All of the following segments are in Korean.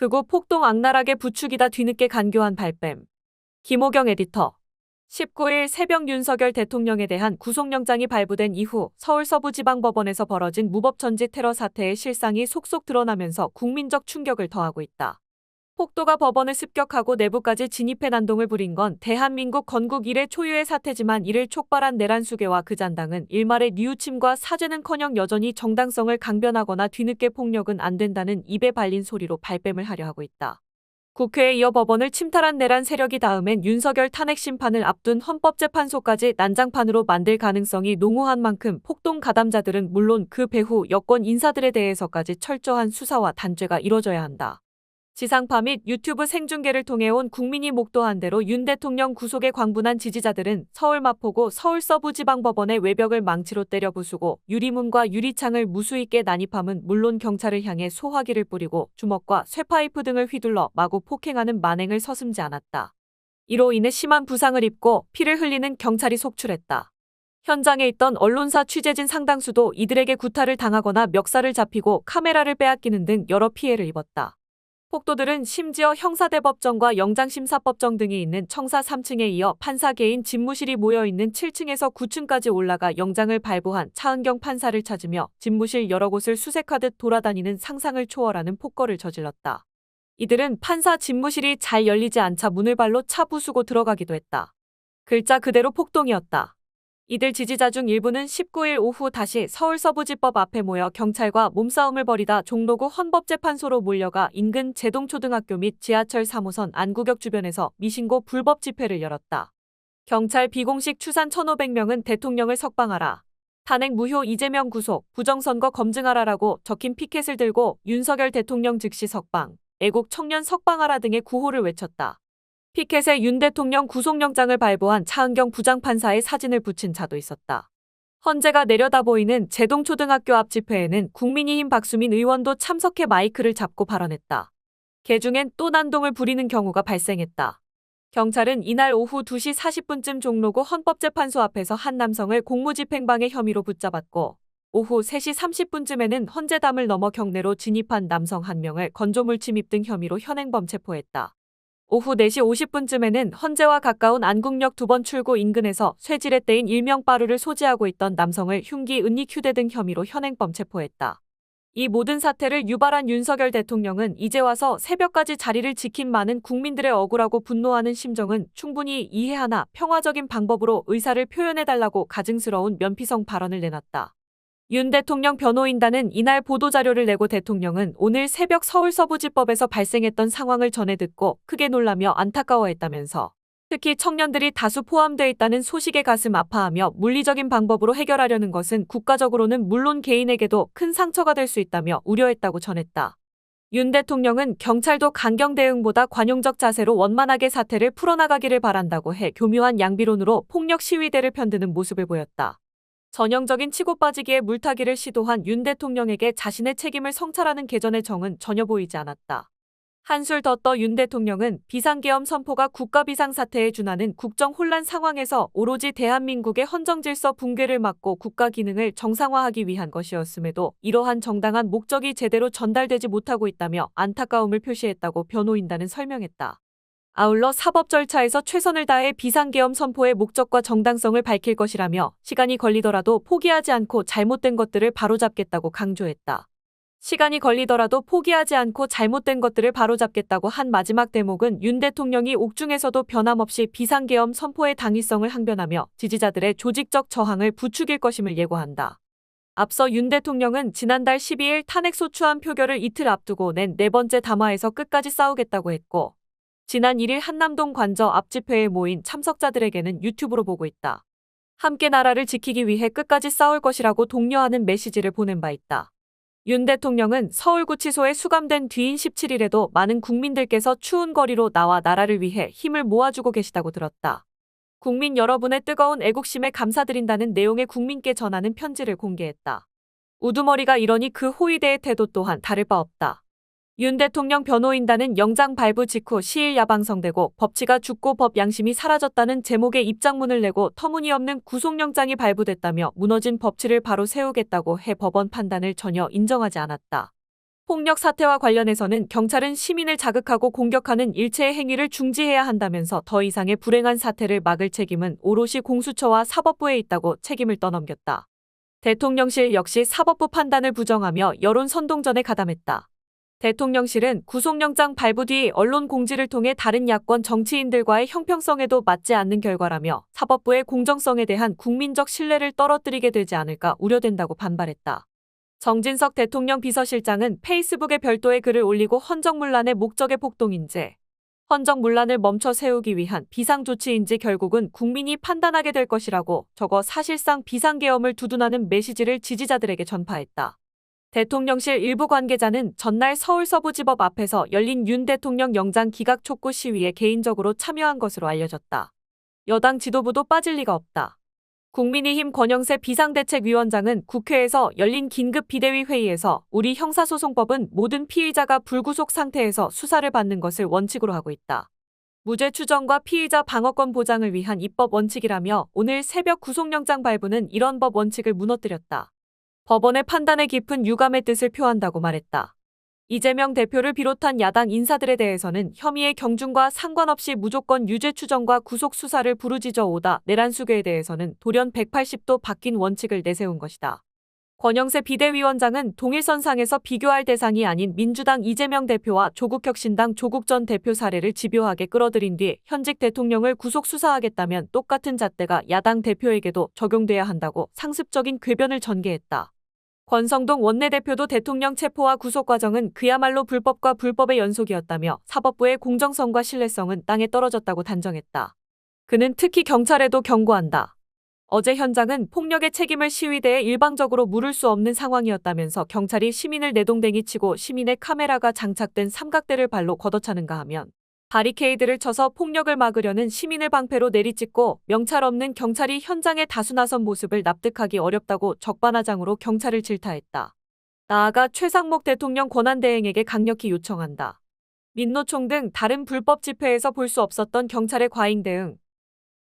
극우 폭동 악랄하게 부추기다 뒤늦게 간교한 발뺌. 김호경 에디터. 19일 새벽 윤석열 대통령에 대한 구속영장이 발부된 이후 서울 서부지방법원에서 벌어진 무법천지 테러 사태의 실상이 속속 드러나면서 국민적 충격을 더하고 있다. 폭도가 법원을 습격하고 내부까지 진입해 난동을 부린 건 대한민국 건국 이래 초유의 사태지만 이를 촉발한 내란 수계와 그 잔당은 일말의 뉘우침과 사죄는커녕 여전히 정당성을 강변하거나 뒤늦게 폭력은 안 된다는 입에 발린 소리로 발뺌을 하려 하고 있다. 국회에 이어 법원을 침탈한 내란 세력이 다음엔 윤석열 탄핵 심판을 앞둔 헌법재판소까지 난장판으로 만들 가능성이 농후한 만큼 폭동 가담자들은 물론 그 배후 여권 인사들에 대해서까지 철저한 수사와 단죄가 이뤄져야 한다. 지상파 및 유튜브 생중계를 통해 온 국민이 목도한 대로 윤 대통령 구속에 광분한 지지자들은 서울 마포구 서울 서부지방법원의 외벽을 망치로 때려 부수고 유리문과 유리창을 무수있게 난입함은 물론 경찰을 향해 소화기를 뿌리고 주먹과 쇠파이프 등을 휘둘러 마구 폭행하는 만행을 서슴지 않았다. 이로 인해 심한 부상을 입고 피를 흘리는 경찰이 속출했다. 현장에 있던 언론사 취재진 상당수도 이들에게 구타를 당하거나 멱살을 잡히고 카메라를 빼앗기는 등 여러 피해를 입었다. 폭도들은 심지어 형사대법정과 영장심사법정 등이 있는 청사 3층에 이어 판사 개인 집무실이 모여 있는 7층에서 9층까지 올라가 영장을 발부한 차은경 판사를 찾으며 집무실 여러 곳을 수색하듯 돌아다니는 상상을 초월하는 폭거를 저질렀다. 이들은 판사 집무실이 잘 열리지 않자 문을 발로 차 부수고 들어가기도 했다. 글자 그대로 폭동이었다. 이들 지지자 중 일부는 19일 오후 다시 서울 서부지법 앞에 모여 경찰과 몸싸움을 벌이다 종로구 헌법재판소로 몰려가 인근 제동초등학교 및 지하철 3호선 안구역 주변에서 미신고 불법 집회를 열었다. 경찰 비공식 추산 1,500명은 대통령을 석방하라. 탄핵 무효 이재명 구속, 부정선거 검증하라라고 적힌 피켓을 들고 윤석열 대통령 즉시 석방, 애국 청년 석방하라 등의 구호를 외쳤다. 피켓에 윤 대통령 구속영장을 발부한 차은경 부장판사의 사진을 붙인 자도 있었다. 헌재가 내려다 보이는 제동초등학교 앞 집회에는 국민의힘 박수민 의원도 참석해 마이크를 잡고 발언했다. 개 중엔 또 난동을 부리는 경우가 발생했다. 경찰은 이날 오후 2시 40분쯤 종로구 헌법재판소 앞에서 한 남성을 공무집행방해 혐의로 붙잡았고 오후 3시 30분쯤에는 헌재담을 넘어 경내로 진입한 남성 한 명을 건조물 침입 등 혐의로 현행범 체포했다. 오후 4시 50분쯤에는 헌재와 가까운 안국역 두 번 출구 인근에서 쇠지렛 대인 일명 빠루를 소지하고 있던 남성을 흉기, 은닉 휴대 등 혐의로 현행범 체포했다. 이 모든 사태를 유발한 윤석열 대통령은 이제 와서 새벽까지 자리를 지킨 많은 국민들의 억울하고 분노하는 심정은 충분히 이해하나 평화적인 방법으로 의사를 표현해달라고 가증스러운 면피성 발언을 내놨다. 윤 대통령 변호인단은 이날 보도자료를 내고 대통령은 오늘 새벽 서울 서부지법에서 발생했던 상황을 전해 듣고 크게 놀라며 안타까워했다면서 특히 청년들이 다수 포함되어 있다는 소식에 가슴 아파하며 물리적인 방법으로 해결하려는 것은 국가적으로는 물론 개인에게도 큰 상처가 될 수 있다며 우려했다고 전했다. 윤 대통령은 경찰도 강경 대응보다 관용적 자세로 원만하게 사태를 풀어나가기를 바란다고 해 교묘한 양비론으로 폭력 시위대를 편드는 모습을 보였다. 전형적인 치고 빠지기에 물타기를 시도한 윤 대통령에게 자신의 책임을 성찰하는 개전의 정은 전혀 보이지 않았다. 한술 더 떠 윤 대통령은 비상계엄 선포가 국가 비상사태에 준하는 국정 혼란 상황에서 오로지 대한민국의 헌정질서 붕괴를 막고 국가 기능을 정상화하기 위한 것이었음에도 이러한 정당한 목적이 제대로 전달되지 못하고 있다며 안타까움을 표시했다고 변호인단은 설명했다. 아울러 사법 절차에서 최선을 다해 비상계엄 선포의 목적과 정당성을 밝힐 것이라며 시간이 걸리더라도 포기하지 않고 잘못된 것들을 바로잡겠다고 강조했다. 시간이 걸리더라도 포기하지 않고 잘못된 것들을 바로잡겠다고 한 마지막 대목은 윤 대통령이 옥중에서도 변함없이 비상계엄 선포의 당위성을 항변하며 지지자들의 조직적 저항을 부추길 것임을 예고한다. 앞서 윤 대통령은 지난달 12일 탄핵소추안 표결을 이틀 앞두고 낸 네 번째 담화에서 끝까지 싸우겠다고 했고 지난 1일 한남동 관저 앞 집회에 모인 참석자들에게는 유튜브로 보고 있다. 함께 나라를 지키기 위해 끝까지 싸울 것이라고 독려하는 메시지를 보낸 바 있다. 윤 대통령은 서울구치소에 수감된 뒤인 17일에도 많은 국민들께서 추운 거리로 나와 나라를 위해 힘을 모아주고 계시다고 들었다. 국민 여러분의 뜨거운 애국심에 감사드린다는 내용의 국민께 전하는 편지를 공개했다. 우두머리가 이러니 그 호위대의 태도 또한 다를 바 없다. 윤 대통령 변호인단은 영장 발부 직후 시일 야방성되고 법치가 죽고 법 양심이 사라졌다는 제목의 입장문을 내고 터무니없는 구속영장이 발부됐다며 무너진 법치를 바로 세우겠다고 해 법원 판단을 전혀 인정하지 않았다. 폭력 사태와 관련해서는 경찰은 시민을 자극하고 공격하는 일체의 행위를 중지해야 한다면서 더 이상의 불행한 사태를 막을 책임은 오롯이 공수처와 사법부에 있다고 책임을 떠넘겼다. 대통령실 역시 사법부 판단을 부정하며 여론 선동전에 가담했다. 대통령실은 구속영장 발부 뒤 언론 공지를 통해 다른 야권 정치인들과의 형평성에도 맞지 않는 결과라며 사법부의 공정성에 대한 국민적 신뢰를 떨어뜨리게 되지 않을까 우려된다고 반발했다. 정진석 대통령 비서실장은 페이스북에 별도의 글을 올리고 헌정문란의 목적의 폭동인지 헌정문란을 멈춰 세우기 위한 비상조치인지 결국은 국민이 판단하게 될 것이라고 적어 사실상 비상계엄을 두둔하는 메시지를 지지자들에게 전파했다. 대통령실 일부 관계자는 전날 서울 서부지법 앞에서 열린 윤 대통령 영장 기각 촉구 시위에 개인적으로 참여한 것으로 알려졌다. 여당 지도부도 빠질 리가 없다. 국민의힘 권영세 비상대책위원장은 국회에서 열린 긴급 비대위 회의에서 우리 형사소송법은 모든 피의자가 불구속 상태에서 수사를 받는 것을 원칙으로 하고 있다. 무죄 추정과 피의자 방어권 보장을 위한 입법 원칙이라며 오늘 새벽 구속영장 발부는 이런 법 원칙을 무너뜨렸다. 법원의 판단에 깊은 유감의 뜻을 표한다고 말했다. 이재명 대표를 비롯한 야당 인사들에 대해서는 혐의의 경중과 상관없이 무조건 유죄 추정과 구속 수사를 부르짖어 오다 내란 수계에 대해서는 돌연 180도 바뀐 원칙을 내세운 것이다. 권영세 비대위원장은 동일선상에서 비교할 대상이 아닌 민주당 이재명 대표와 조국혁신당 조국 전 대표 사례를 집요하게 끌어들인 뒤 현직 대통령을 구속 수사하겠다면 똑같은 잣대가 야당 대표에게도 적용돼야 한다고 상습적인 궤변을 전개했다. 권성동 원내대표도 대통령 체포와 구속 과정은 그야말로 불법과 불법의 연속이었다며 사법부의 공정성과 신뢰성은 땅에 떨어졌다고 단정했다. 그는 특히 경찰에도 경고한다. 어제 현장은 폭력의 책임을 시위대에 일방적으로 물을 수 없는 상황이었다면서 경찰이 시민을 내동댕이 치고 시민의 카메라가 장착된 삼각대를 발로 걷어차는가 하면 바리케이드를 쳐서 폭력을 막으려는 시민을 방패로 내리찍고 명찰 없는 경찰이 현장에 다수 나선 모습을 납득하기 어렵다고 적반하장으로 경찰을 질타했다. 나아가 최상목 대통령 권한대행에게 강력히 요청한다. 민노총 등 다른 불법 집회에서 볼 수 없었던 경찰의 과잉 대응,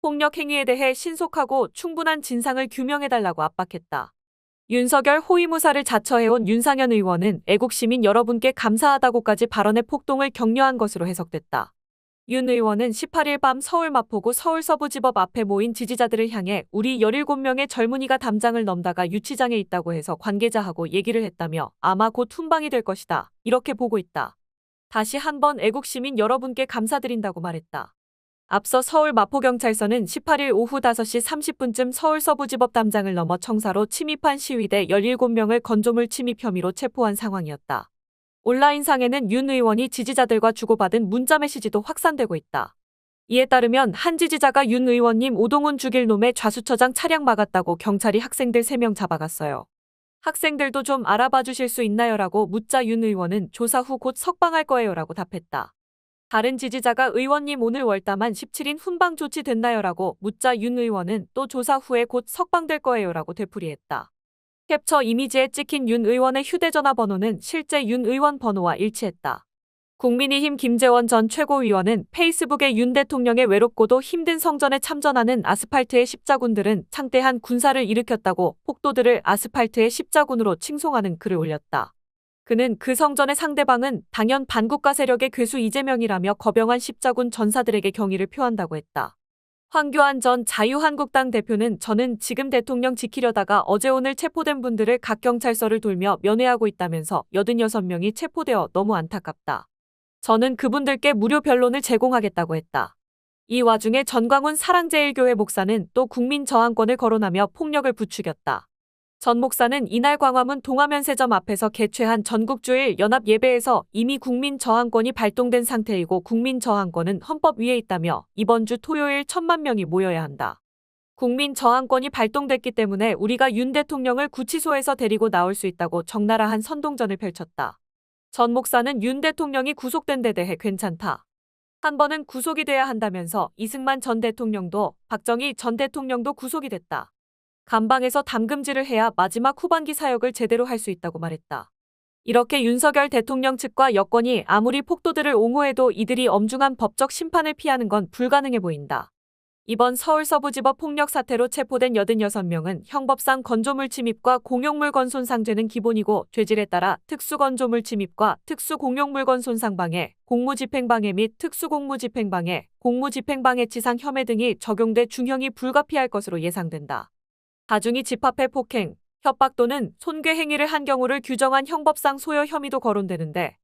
폭력 행위에 대해 신속하고 충분한 진상을 규명해달라고 압박했다. 윤석열 호위무사를 자처해온 윤상현 의원은 애국시민 여러분께 감사하다고까지 발언의 폭동을 격려한 것으로 해석됐다. 윤 의원은 18일 밤 서울 마포구 서울서부지법 앞에 모인 지지자들을 향해 우리 17명의 젊은이가 담장을 넘다가 유치장에 있다고 해서 관계자하고 얘기를 했다며 아마 곧 훈방이 될 것이다. 이렇게 보고 있다. 다시 한번 애국시민 여러분께 감사드린다고 말했다. 앞서 서울 마포경찰서는 18일 오후 5시 30분쯤 서울서부지법 담장을 넘어 청사로 침입한 시위대 17명을 건조물 침입 혐의로 체포한 상황이었다. 온라인상에는 윤 의원이 지지자들과 주고받은 문자 메시지도 확산되고 있다. 이에 따르면 한 지지자가 윤 의원님 오동훈 죽일 놈의 좌수처장 차량 막았다고 경찰이 학생들 3명 잡아갔어요. 학생들도 좀 알아봐 주실 수 있나요 라고 묻자 윤 의원은 조사 후 곧 석방할 거예요 라고 답했다. 다른 지지자가 의원님 오늘 월담한 17인 훈방 조치 됐나요 라고 묻자 윤 의원은 또 조사 후에 곧 석방될 거예요 라고 되풀이했다. 캡처 이미지에 찍힌 윤 의원의 휴대전화 번호는 실제 윤 의원 번호와 일치했다. 국민의힘 김재원 전 최고위원은 페이스북에 윤 대통령의 외롭고도 힘든 성전에 참전하는 아스팔트의 십자군들은 창대한 군사를 일으켰다고 폭도들을 아스팔트의 십자군으로 칭송하는 글을 올렸다. 그는 그 성전의 상대방은 당연 반국가 세력의 괴수 이재명이라며 거병한 십자군 전사들에게 경의를 표한다고 했다. 황교안 전 자유한국당 대표는 저는 지금 대통령 지키려다가 어제 오늘 체포된 분들을 각 경찰서를 돌며 면회하고 있다면서 86명이 체포되어 너무 안타깝다. 저는 그분들께 무료 변론을 제공하겠다고 했다. 이 와중에 전광훈 사랑제일교회 목사는 또 국민 저항권을 거론하며 폭력을 부추겼다. 전 목사는 이날 광화문 동화면세점 앞에서 개최한 전국주일 연합 예배에서 이미 국민 저항권이 발동된 상태이고 국민 저항권은 헌법 위에 있다며 이번 주 토요일 천만 명이 모여야 한다. 국민 저항권이 발동됐기 때문에 우리가 윤 대통령을 구치소에서 데리고 나올 수 있다고 적나라한 선동전을 펼쳤다. 전 목사는 윤 대통령이 구속된 데 대해 괜찮다. 한 번은 구속이 돼야 한다면서 이승만 전 대통령도 박정희 전 대통령도 구속이 됐다. 감방에서 담금질을 해야 마지막 후반기 사역을 제대로 할 수 있다고 말했다. 이렇게 윤석열 대통령 측과 여권이 아무리 폭도들을 옹호해도 이들이 엄중한 법적 심판을 피하는 건 불가능해 보인다. 이번 서울 서부지법 폭력 사태로 체포된 86명은 형법상 건조물 침입과 공용물건 손상죄는 기본이고 죄질에 따라 특수건조물 침입과 특수공용물건 손상방해, 공무집행방해 및 특수공무집행방해, 공무집행방해치상 혐의 등이 적용돼 중형이 불가피할 것으로 예상된다. 다중이 집합해 폭행, 협박 또는 손괴 행위를 한 경우를 규정한 형법상 소요 혐의도 거론되는데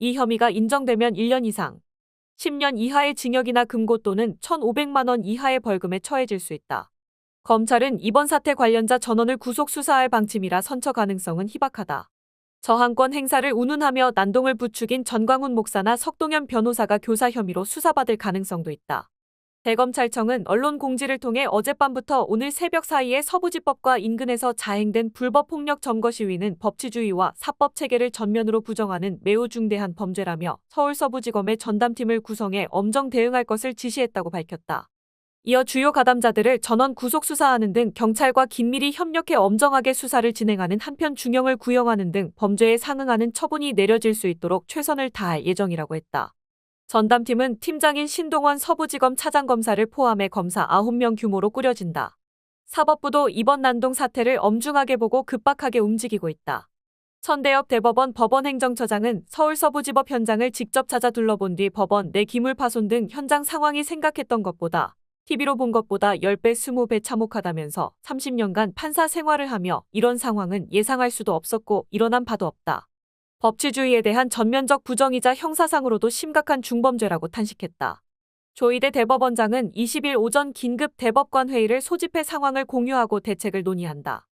이 혐의가 인정되면 1년 이상, 10년 이하의 징역이나 금고 또는 1,500만 원 이하의 벌금에 처해질 수 있다. 검찰은 이번 사태 관련자 전원을 구속 수사할 방침이라 선처 가능성은 희박하다. 저항권 행사를 운운하며 난동을 부추긴 전광훈 목사나 석동현 변호사가 교사 혐의로 수사받을 가능성도 있다. 대검찰청은 언론 공지를 통해 어젯밤부터 오늘 새벽 사이에 서부지법과 인근에서 자행된 불법 폭력 점거 시위는 법치주의와 사법 체계를 전면으로 부정하는 매우 중대한 범죄라며 서울 서부지검의 전담팀을 구성해 엄정 대응할 것을 지시했다고 밝혔다. 이어 주요 가담자들을 전원 구속 수사하는 등 경찰과 긴밀히 협력해 엄정하게 수사를 진행하는 한편 중형을 구형하는 등 범죄에 상응하는 처분이 내려질 수 있도록 최선을 다할 예정이라고 했다. 전담팀은 팀장인 신동원 서부지검 차장검사를 포함해 검사 9명 규모로 꾸려진다. 사법부도 이번 난동 사태를 엄중하게 보고 급박하게 움직이고 있다. 천대엽 대법원 법원 행정처장은 서울 서부지법 현장을 직접 찾아 둘러본 뒤 법원 내 기물 파손 등 현장 상황이 생각했던 것보다 TV로 본 것보다 10배, 20배 참혹하다면서 30년간 판사 생활을 하며 이런 상황은 예상할 수도 없었고 일어난 바도 없다. 법치주의에 대한 전면적 부정이자 형사상으로도 심각한 중범죄라고 탄식했다. 조희대 대법원장은 20일 오전 긴급 대법관 회의를 소집해 상황을 공유하고 대책을 논의한다.